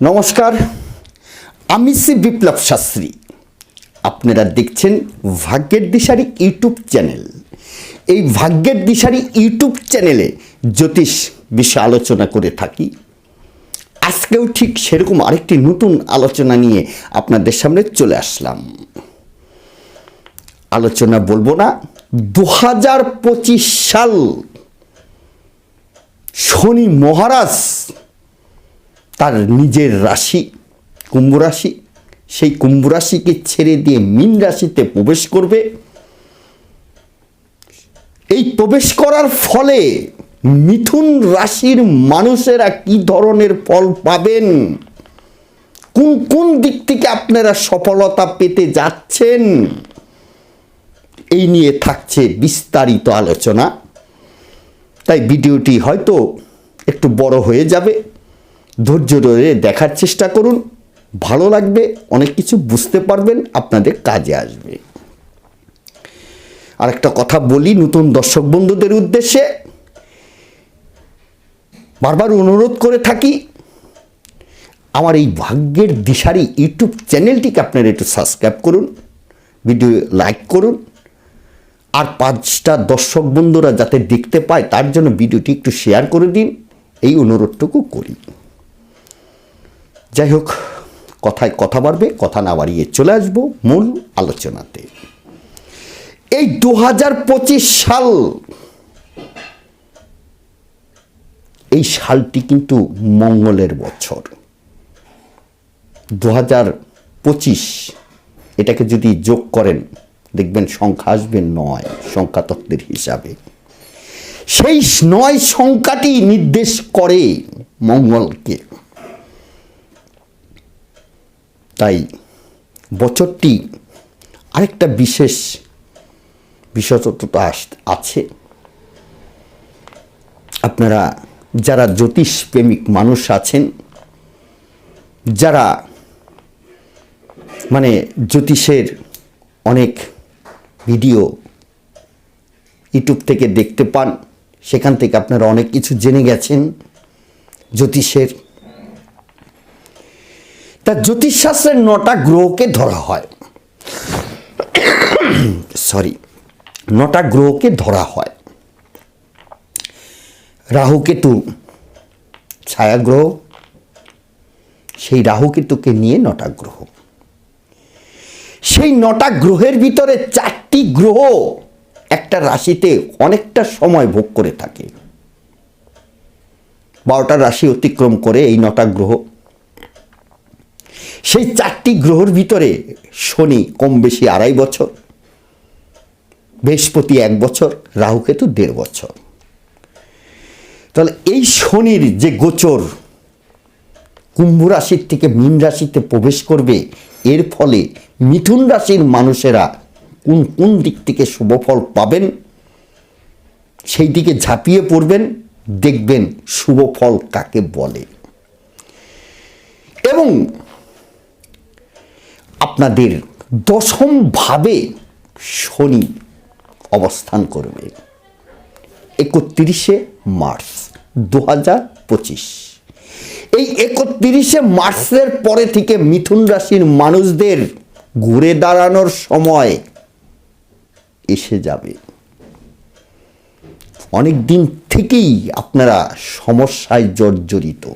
নমস্কার, আমি শ্রী বিপ্লব শাস্ত্রী। আপনারা দেখছেন ভাগ্যের দিশারি ইউটিউব চ্যানেল। এই ভাগ্যের দিশারি ইউটিউব চ্যানেলে জ্যোতিষ বিষয়ে আলোচনা করে থাকি। আজকেও ঠিক সেরকম আরেকটি নতুন আলোচনা নিয়ে আপনাদের সামনে চলে আসলাম। আলোচনা বলব না দু হাজার পঁচিশ সাল শনি মহারাজ তার নিজের রাশি, কুম্ভ রাশি। সেই কুম্ভ রাশিকে ছেড়ে দিয়ে মীন রাশিতে প্রবেশ করবে। এই প্রবেশ করার ফলে মিথুন রাশির মানুষেরা কি ধরনের ফল পাবেন? কোন কোন দিক থেকে আপনারা সফলতা পেতে যাচ্ছেন? এই নিয়ে থাকছে বিস্তারিত আলোচনা। তাই ভিডিওটি হয়তো একটু বড় হয়ে যাবে। ধৈর্য ধরে দেখার চেষ্টা করুন। ভালো লাগবে, অনেক কিছু বুঝতে পারবেন, আপনাদের কাজে আসবে। আর একটা কথা বলি নতুন দর্শক বন্ধুদের উদ্দেশ্যে। বারবার অনুরোধ করে থাকি, আমার এই ভাগ্যের দিশারি ইউটিউব চ্যানেলটিকে আপনারা একটু সাবস্ক্রাইব করুন, ভিডিও লাইক করুন, আর পাঁচটা দর্শক বন্ধুরা যাতে দেখতে পায়, তার জন্য ভিডিওটি একটু শেয়ার করে দিন, এই অনুরোধটুকু করি। যাই হোক কথায় কথা বাড়বে, কথা না বাড়িয়ে চলে আসব মূল আলোচনাতে। এই দু হাজার পঁচিশ সাল, এই সালটি কিন্তু মঙ্গলের বছর। দু পঁচিশ, এটাকে যদি যোগ করেন, দেখবেন সংখ্যা আসবে নয়, সংখ্যা তত্ত্বের হিসাবে। সেই নয় সংখ্যাটি নির্দেশ করে মঙ্গলকে। তাই বছরটি আরেকটা বিশেষ বিশেষত্বতা আছে। আপনারা যারা জ্যোতিষ প্রেমিক মানুষ আছেন, যারা মানে জ্যোতিষের অনেক ভিডিও ইউটিউব থেকে দেখতে পান, সেখান থেকে আপনারা অনেক কিছু জেনে গেছেন। জ্যোতিষের তা জ্যোতিষশাস্ত্রের নটা গ্রহকে ধরা হয়। সরি, নটা গ্রহকে ধরা হয়। রাহুকেতু ছায়াগ্রহ, সেই রাহুকেতুকে নিয়ে নটা গ্রহ। সেই নটা গ্রহের ভিতরে চারটি গ্রহ একটা রাশিতে অনেকটা সময় ভোগ করে থাকে। বারোটা রাশি অতিক্রম করে এই নটা গ্রহ সেই চারটি গ্রহর ভিতরে শনি কম বেশি আড়াই বছর, বৃহস্পতি এক বছর, রাহুকেতু দেড় বছর। তাহলে এই শনির যে গোচর কুম্ভ রাশির থেকে মীন রাশিতে প্রবেশ করবে, এর ফলে মিথুন রাশির মানুষেরা কোন কোন দিক থেকে শুভফল পাবেন, সেই দিকে ঝাঁপিয়ে পড়বেন, দেখবেন শুভফল কাকে বলে। এবং আপনাদের দশম ভাবে শনি অবস্থান করবে। একত্রিশে মার্চ দু হাজার পঁচিশ। এই একত্রিশে মার্চের পরে থেকে মিথুন রাশির মানুষদের ঘুরে দাঁড়ানোর সময় এসে যাবে। অনেক দিন থেকেই আপনারা সমস্যায় জর্জরিত।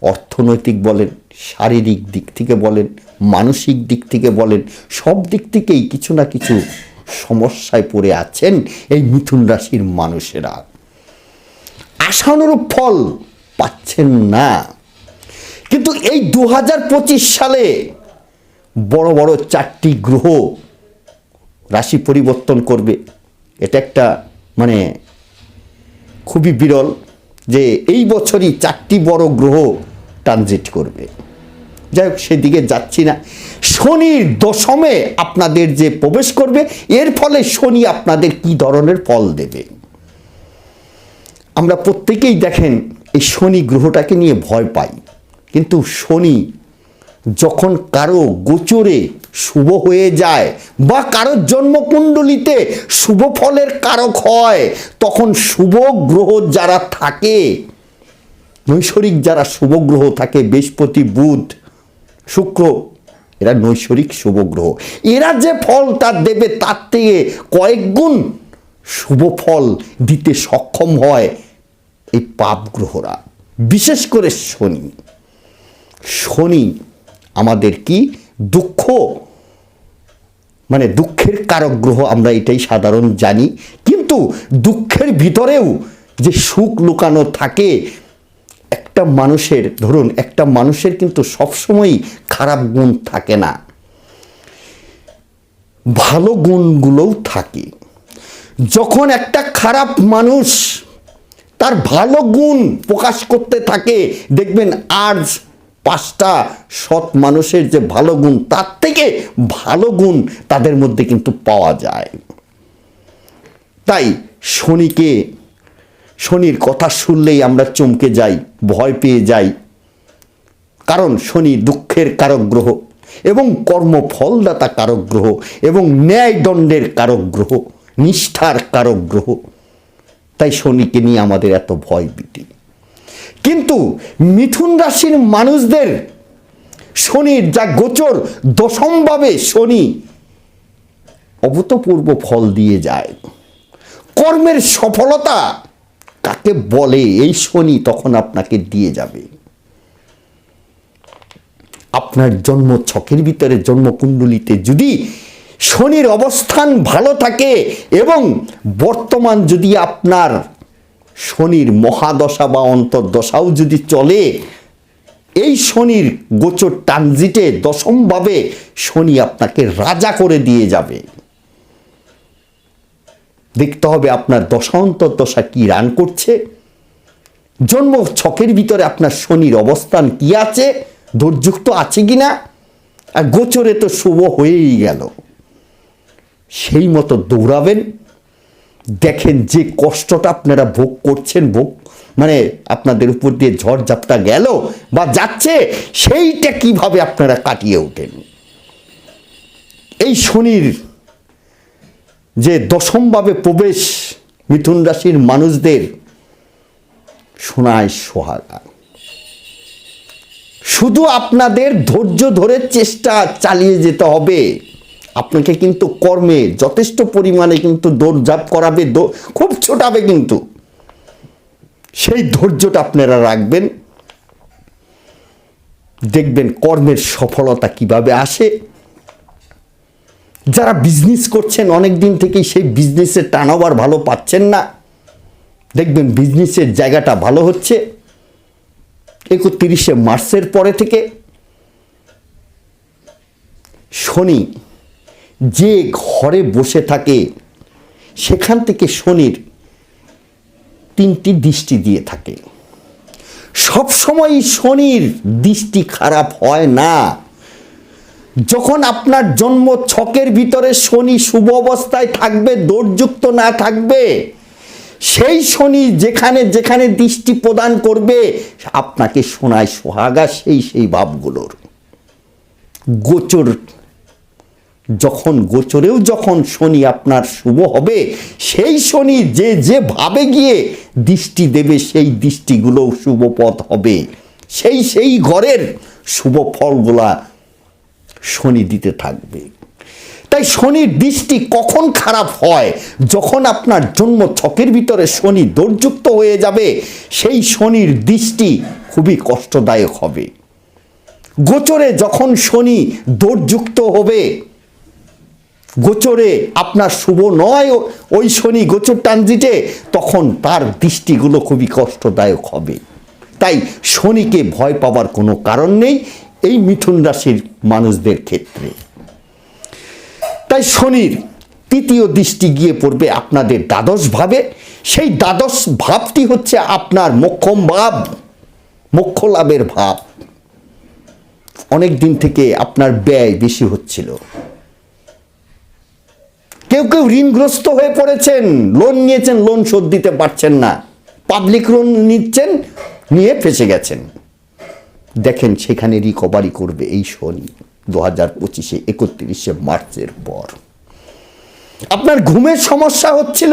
অর্থনৈতিক বলেন শারীরিক দিক থেকে বলেন, মানসিক দিক থেকে বলেন, সব দিক থেকেই কিছু না কিছু সমস্যায় পড়ে আছেন এই মিথুন রাশির মানুষেরা। আশানুরূপ ফল পাচ্ছেন না। কিন্তু এই দু হাজার পঁচিশ সালে বড় বড় চারটি গ্রহ রাশি পরিবর্তন করবে। এটা একটা মানে খুবই বিরল যে এই বছরই চারটি বড় গ্রহ ট্রানজিট করবে। যাই হোক, সেদিকে যাচ্ছি না। শনির দশমে আপনাদের যে প্রবেশ করবে, এর ফলে শনি আপনাদের কি ধরনের ফল দেবে? আমরা প্রত্যেকেই দেখেন, এই শনি গ্রহটাকে নিয়ে ভয় পাই। কিন্তু শনি যখন কারও গোচরে শুভ হয়ে যায় বা কারও জন্মকুণ্ডলিতে শুভ ফলের কারক হয়, তখন শুভ গ্রহ যারা থাকে নৈসরিক যারা শুভগ্রহ থাকে, বৃহস্পতি, বুধ শুক্র, এরা নৈসর্গিক শুভ গ্রহ এরা যে ফলটা দেবে, তার থেকে কয়েক গুণ শুভ ফল দিতে সক্ষম হয় এই পাপ গ্রহরা। বিশেষ করে শনি। শনি আমাদের কি? দুঃখ। মানে দুঃখের কারক গ্রহ আমরা এটাই সাধারণ জানি। কিন্তু দুঃখের ভিতরেও যে সুখ লুকানো থাকে একটা মানুষের, ধরুন, একটা মানুষের কিন্তু সবসময়ই খারাপ গুণ থাকে না। ভালো গুণগুলোও থাকে। যখন একটা খারাপ মানুষ তার ভালো গুণ প্রকাশ করতে থাকে, দেখবেন আজ পাঁচটা সৎ মানুষের যে ভালো গুণ, তার থেকে ভালো গুণ তাদের মধ্যে কিন্তু পাওয়া যায়। তাই শনিকে শনির কথা শুনলেই আমরা চমকে যাই, ভয় পেয়ে যাই। কারণ শনি দুঃখের কারক গ্রহ এবং কর্মফলদাতা কারক গ্রহ এবং ন্যায়দণ্ডের কারক গ্রহ, নিষ্ঠার কারক গ্রহ। তাই শনিকে নিয়ে আমাদের এত ভয় ভীতি। কিন্তু মিথুন রাশির মানুষদের শনির যা গোচর দশমভাবে শনি অভূতপূর্ব ফল দিয়ে যায়। কর্মের সফলতা কাকে বলে, এই শনি তখন আপনাকে দিয়ে যাবে। আপনার জন্ম ছকের ভিতরে, জন্মকুণ্ডলিতে যদি শনির অবস্থান ভালো থাকে এবং বর্তমান যদি আপনার শনির মহাদশা বা অন্তর্দশাও যদি চলে, এই শনির গোচর ট্রানজিটে দশমভাবে শনি আপনাকে রাজা করে দিয়ে যাবে। দেখতে হবে আপনার দশা অন্তর্দশা কি রান করছে। জন্ম ছকের ভিতরে আপনার শনির অবস্থান কি আছে দুর্যুক্ত আছে কি না আর গোচরে তো শুভ হয়েই গেল। সেই মতো দৌড়াবেন, দেখেন যে কষ্টটা আপনারা ভোগ করছেন, ভোগ মানে আপনাদের উপর দিয়ে ঝড়ঝাপটা গেল বা যাচ্ছে, সেইটা কীভাবে আপনারা কাটিয়ে ওঠেন। এই শনির যে দশমভাবে প্রবেশ মিথুন রাশির মানুষদের শোনায় সোহাগা। শুধু আপনাদের ধৈর্য ধরে চেষ্টা চালিয়ে যেতে হবে। আপনাকে কিন্তু কর্মে যথেষ্ট পরিমাণে কিন্তু দৌড়ঝাঁপ করাবে খুব ছোটাবে কিন্তু। সেই ধৈর্যটা আপনারা রাখবেন। দেখবেন কর্মের সফলতা কীভাবে আসে যারা বিজনেস করছেন অনেক দিন থেকেই সেই বিজনেসের টার্নওভার ভালো পাচ্ছেন না। দেখবেন বিজনেসের জায়গাটা ভালো হচ্ছে। একত্রিশে মার্চের পরে থেকে শনি যে ঘরে বসে থাকে, সেখান থেকে শনির তিনটি দৃষ্টি দিয়ে থাকে। সবসময় শনির দৃষ্টি খারাপ হয় না। যখন আপনার জন্ম ছকের ভিতরে শনি শুভ অবস্থায় থাকবে দৌড়যুক্ত না থাকবে, সেই শনি যেখানে যেখানে দৃষ্টি প্রদান করবে, আপনাকে শোনায় সোহাগা সেই সেই ভাবগুলোর। গোচর, যখন গোচরেও যখন শনি আপনার শুভ হবে, সেই শনি যে যে ভাবে গিয়ে দৃষ্টি দেবে, সেই দৃষ্টিগুলোও শুভ পথ হবে। সেই সেই ঘরের শুভ ফলগুলা শনি দিতে থাকবে। তাই শনির দৃষ্টি কখন খারাপ হয়, যখন আপনার জন্ম ছকের ভিতরে শনি দৌর্যুক্ত হয়ে যাবে, সেই শনির দৃষ্টি খুবই কষ্টদায়ক হবে। গোচরে যখন শনি দৌর্যুক্ত হবে, গোচরে আপনার শুভ নয় ওই শনি গোচর ট্রানজিটে, তখন তার দৃষ্টিগুলো খুবই কষ্টদায়ক হবে। তাই শনিকে ভয় পাওয়ার কোনো কারণ নেই এই মিথুন রাশির মানুষদের ক্ষেত্রে। তাই শনির তৃতীয় দৃষ্টি গিয়ে পড়বে আপনাদের দ্বাদশ ভাবে। সেই দ্বাদশ ভাবটি হচ্ছে আপনার মোক্ষম ভাব, মোক্ষ লাভের ভাব। অনেক দিন থেকে আপনার ব্যয় বেশি হচ্ছিল। কেউ কেউ ঋণগ্রস্ত হয়ে পড়েছেন লোন নিয়েছেন লোন শোধ দিতে পারছেন না। পাবলিক লোন নিচ্ছেন, নিয়ে ফেসে গেছেন। দেখেন সেখানে রিকভারি করবে এই শনি দু হাজার পঁচিশে, একত্রিশে মার্চের পর। আপনার ঘুমের সমস্যা হচ্ছিল।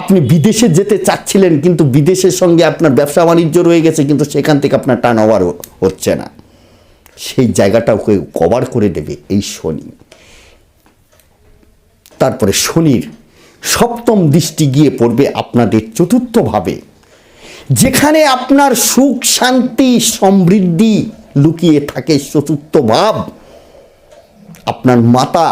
আপনি বিদেশে যেতে চাচ্ছিলেন, কিন্তু বিদেশের সঙ্গে আপনার ব্যবসা বাণিজ্য রয়ে গেছে, কিন্তু সেখান থেকে আপনার টার্ন ওভার হচ্ছে না। সেই জায়গাটাকে কভার করে দেবে এই শনি। তারপরে শনির সপ্তম দৃষ্টি গিয়ে পড়বে আপনাদের চতুর্থভাবে। যেখানে আপনার সুখ, শান্তি, সমৃদ্ধি লুকিয়ে থাকে চতুর্থ ভাব, আপনার মাতা,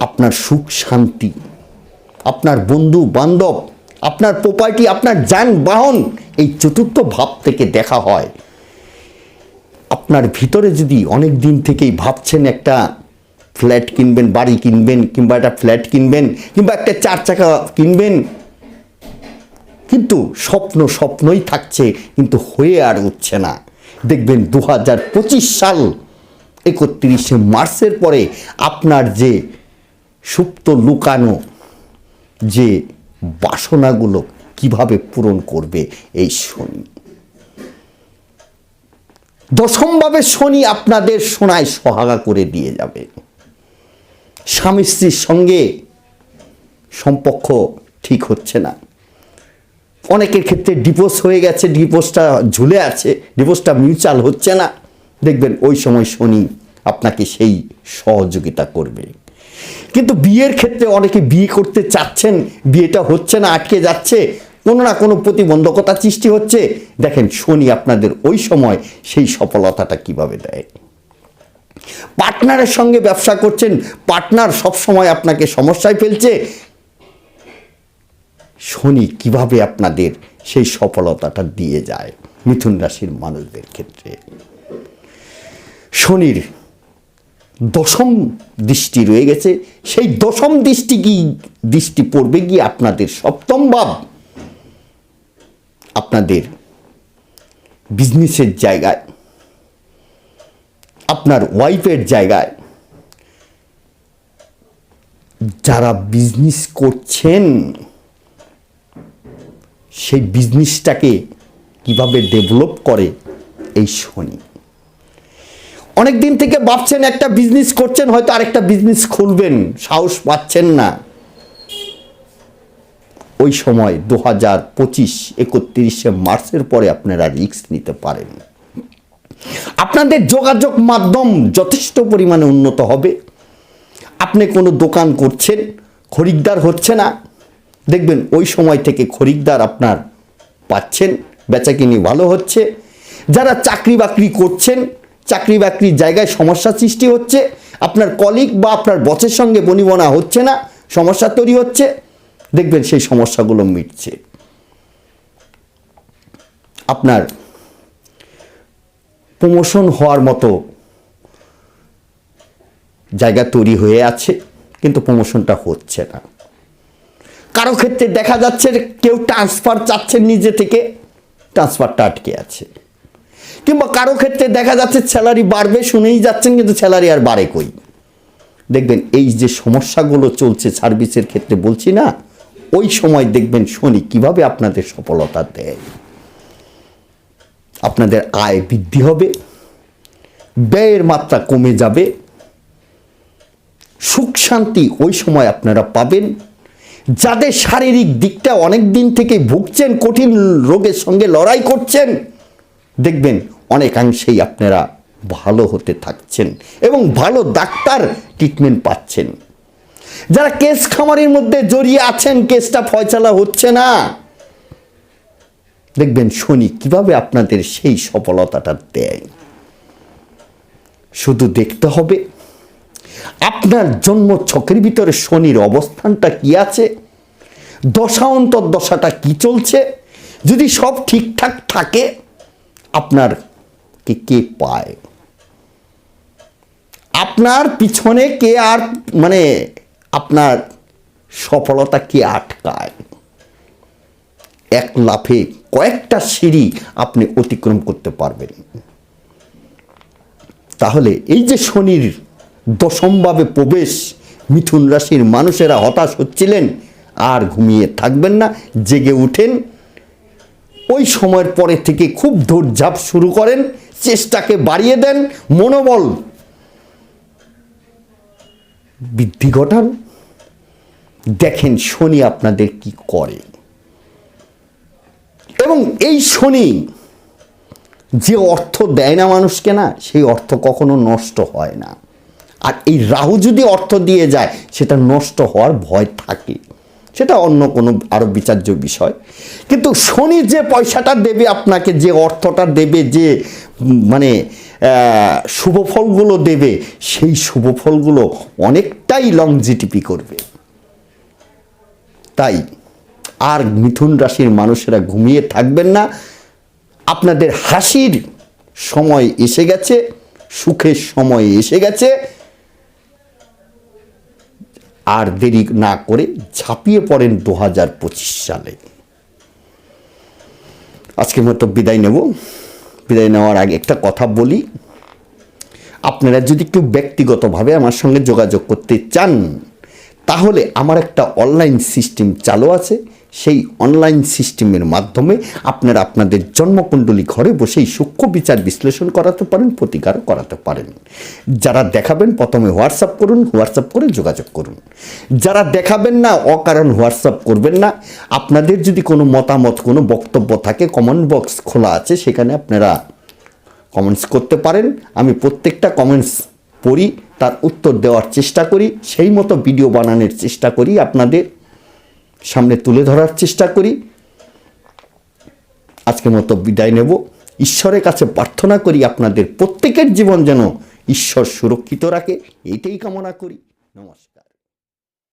আপনার সুখ, শান্তি, আপনার বন্ধু, বান্ধব, আপনার প্রপার্টি আপনার যানবাহন এই চতুর্থ ভাব থেকে দেখা হয়। আপনার ভিতরে যদি অনেক দিন থেকেই ভাবছেন একটা ফ্ল্যাট কিনবেন, বাড়ি কিনবেন, কিংবা একটা ফ্ল্যাট কিনবেন, কিংবা একটা চার চাকা কিনবেন কিন্তু স্বপ্ন স্বপ্নই থাকছে, কিন্তু হয়ে আর উঠছে না। দেখবেন দু হাজার পঁচিশ সাল, একত্রিশে মার্চের পরে আপনার যে সুপ্ত লুকানো যে বাসনাগুলো কীভাবে পূরণ করবে এই শনি। দশমভাবে শনি আপনাদের সোনায় সহাগা করে দিয়ে যাবে। স্বামী স্ত্রীর সঙ্গে সম্পর্ক ঠিক হচ্ছে না। অনেকের ক্ষেত্রে ডিভোর্স হয়ে গেছে ডিভোর্সটা ঝুলে আছে ডিভোর্সটা মিউচুয়াল হচ্ছে না। দেখবেন ওই সময় শনি আপনাকে সেই সহযোগিতা করবে। কিন্তু বিয়ের ক্ষেত্রে অনেকে বিয়ে করতে চাচ্ছেন, বিয়েটা হচ্ছে না, আটকে যাচ্ছে, কোনো না কোনো প্রতিবন্ধকতা সৃষ্টি হচ্ছে। দেখেন শনি আপনাদের ওই সময় সেই সফলতাটা কীভাবে দেয়। পার্টনারের সঙ্গে ব্যবসা করছেন, পার্টনার সব সময় আপনাকে সমস্যায় ফেলছে শনি কীভাবে আপনাদের সেই সফলতাটা দিয়ে যায় মিথুন রাশির মানুষদের ক্ষেত্রে? শনির দশম দৃষ্টি রয়ে গেছে। সেই দশম দৃষ্টি কি দৃষ্টি পড়বে গিয়ে আপনাদের সপ্তম ভাব? আপনাদের বিজনেসের জায়গায়, আপনার ওয়াইফের জায়গায়, যারা বিজনেস করছেন সেই বিজনেসটাকে কীভাবে ডেভেলপ করে এই শনি অনেক দিন থেকে ভাবছেন একটা বিজনেস করছেন, হয়তো আরেকটা বিজনেস খুলবেন, সাহস পাচ্ছেন না। ওই সময় দু হাজার পঁচিশ, একত্রিশে মার্চের পরে আপনারা রিস্ক নিতে পারেন। আপনাদের যোগাযোগ মাধ্যম যথেষ্ট পরিমাণে উন্নত হবে। আপনি কোনো দোকান করছেন, খরিদ্দার হচ্ছে না দেখবেন ওই সময় থেকে খরিদ্দার আপনার পাচ্ছেন, বেচাকিনি ভালো হচ্ছে। যারা চাকরি বাকরি করছেন, চাকরি বাকরির জায়গায় সমস্যা সৃষ্টি হচ্ছে, আপনার কলিগ বা আপনার বসের সঙ্গে বনিবনা হচ্ছে না, সমস্যা তৈরি হচ্ছে, দেখবেন সেই সমস্যাগুলো মিটছে। আপনার প্রমোশন হওয়ার মতো জায়গা তৈরি হয়ে আছে, কিন্তু প্রমোশনটা হচ্ছে না। কারও ক্ষেত্রে দেখা যাচ্ছে কেউ ট্রান্সফার চাচ্ছেন নিজে থেকে ট্রান্সফারটা আটকে আছে। কিংবা কারও ক্ষেত্রে দেখা যাচ্ছে স্যালারি বাড়বে, শুনেই যাচ্ছেন, কিন্তু স্যালারি আর বাড়ে কই? দেখবেন এই যে সমস্যাগুলো চলছে সার্ভিসের ক্ষেত্রে বলছি না, ওই সময় দেখবেন শনি কীভাবে আপনাদের সফলতা দেয়। আপনাদের আয় বৃদ্ধি হবে, ব্যয়ের মাত্রা কমে যাবে, সুখ শান্তি ওই সময় আপনারা পাবেন যাদের শারীরিক দিকটা অনেক দিন থেকে ভুগছেন, কঠিন রোগের সঙ্গে লড়াই করছেন, দেখবেন অনেকাংশেই আপনারা ভালো হতে থাকছেন এবং ভালো ডাক্তার ট্রিটমেন্ট পাচ্ছেন। যারা কেস খামারির মধ্যে জড়িয়ে আছেন, কেসটা ফয়সালা হচ্ছে না। দেখবেন শনি কীভাবে আপনাদের সেই সফলতাটা দেয়। শুধু দেখতে হবে আপনার জন্ম ছকের ভিতরে শনির অবস্থানটা কি আছে? দশা অন্তর দশাটা কি চলছে? যদি সব ঠিকঠাক থাকে, আপনার কে কে পায়? আপনার পিছনে কে আর মানে আপনার সফলতা কে আটকায়? এক লাফে কয়েকটা সিঁড়ি আপনি অতিক্রম করতে পারবেন। তাহলে এই যে শনির দশমভাবে প্রবেশ মিথুন রাশির মানুষেরা হতাশ হচ্ছিলেন, আর ঘুমিয়ে থাকবেন না, জেগে উঠেন। ওই সময়ের পরে থেকে খুব দৌড়ঝাঁপ শুরু করেন, চেষ্টাকে বাড়িয়ে দেন, মনোবল বৃদ্ধি ঘটান। দেখেন শনি আপনাদের কি করে। এবং এই শনি যে অর্থ দেয় না মানুষকে না, সেই অর্থ কখনো নষ্ট হয় না। আর এই রাহু যদি অর্থ দিয়ে যায় সেটা নষ্ট হওয়ার ভয় থাকে। সেটা অন্য কোনো আরও বিচার্য বিষয়। কিন্তু শনি যে পয়সাটা দেবে আপনাকে যে অর্থটা দেবে যে মানে আহ, শুভ ফলগুলো দেবে সেই শুভ ফলগুলো অনেকটাই লংজিটিপি করবে। তাই আর মিথুন রাশির মানুষেরা ঘুমিয়ে থাকবেন না। আপনাদের হাসির সময় এসে গেছে সুখের সময় এসে গেছে। আর দেরি না করে ঝাঁপিয়ে পড়েন দু হাজার পঁচিশ সালে। আজকের মতো বিদায় নেব। বিদায় নেওয়ার আগে একটা কথা বলি। আপনারা যদি একটু ব্যক্তিগতভাবে আমার সঙ্গে যোগাযোগ করতে চান, তাহলে আমার একটা অনলাইন সিস্টেম চালু আছে। সেই অনলাইন সিস্টেমের মাধ্যমে আপনারা আপনাদের জন্মকুণ্ডলী ঘরে বসেই সূক্ষ্ম বিচার বিশ্লেষণ করাতে পারেন প্রতিকার করাতে পারেন। যারা দেখাবেন, প্রথমে হোয়াটসঅ্যাপ করুন হোয়াটসঅ্যাপ করে যোগাযোগ করুন। যারা দেখাবেন না, অকারণ হোয়াটসঅ্যাপ করবেন না। আপনাদের যদি কোনো মতামত, কোনো বক্তব্য থাকে কমেন্ট বক্স খোলা আছে, সেখানে আপনারা কমেন্টস করতে পারেন। আমি প্রত্যেকটা কমেন্টস পড়ি, তার উত্তর দেওয়ার চেষ্টা করি, সেই মতো ভিডিও বানানোর চেষ্টা করি আপনাদের। সামনে তুলে ধরার চেষ্টা করি। আজকের মতো বিদায় নেব। ঈশ্বরের কাছে প্রার্থনা করি আপনাদের প্রত্যেকের জীবন যেন ঈশ্বর সুরক্ষিত রাখে। এইটাই কামনা করি। নমস্কার।